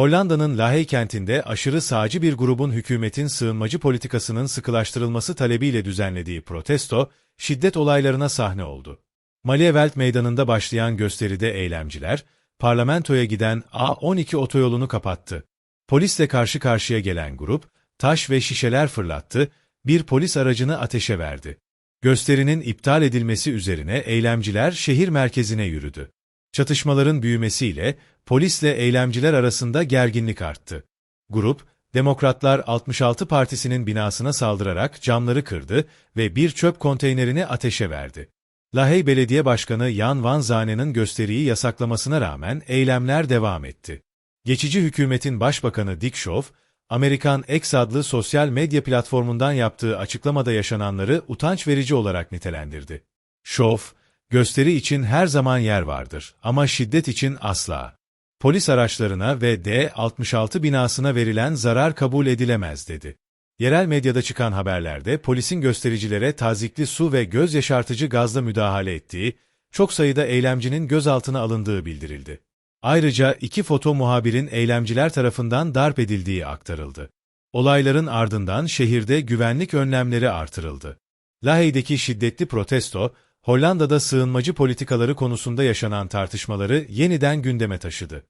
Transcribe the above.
Hollanda'nın Lahey kentinde aşırı sağcı bir grubun hükümetin sığınmacı politikasının sıkılaştırılması talebiyle düzenlediği protesto, şiddet olaylarına sahne oldu. Malieveld meydanında başlayan gösteride eylemciler, parlamentoya giden A12 otoyolunu kapattı. Polisle karşı karşıya gelen grup, taş ve şişeler fırlattı, bir polis aracını ateşe verdi. Gösterinin iptal edilmesi üzerine eylemciler şehir merkezine yürüdü. Çatışmaların büyümesiyle polisle eylemciler arasında gerginlik arttı. Grup, Demokratlar 66 Partisi'nin binasına saldırarak camları kırdı ve bir çöp konteynerini ateşe verdi. Lahey Belediye Başkanı Jan van Zane'nin gösteriyi yasaklamasına rağmen eylemler devam etti. Geçici hükümetin başbakanı Dick Schoof, Amerikan X adlı sosyal medya platformundan yaptığı açıklamada yaşananları utanç verici olarak nitelendirdi. Schoof, gösteri için her zaman yer vardır ama şiddet için asla. Polis araçlarına ve D66 binasına verilen zarar kabul edilemez dedi. Yerel medyada çıkan haberlerde polisin göstericilere tazikli su ve göz yaşartıcı gazla müdahale ettiği, çok sayıda eylemcinin gözaltına alındığı bildirildi. Ayrıca iki foto muhabirin eylemciler tarafından darp edildiği aktarıldı. Olayların ardından şehirde güvenlik önlemleri artırıldı. Lahey'deki şiddetli protesto, Hollanda'da sığınmacı politikaları konusunda yaşanan tartışmaları yeniden gündeme taşıdı.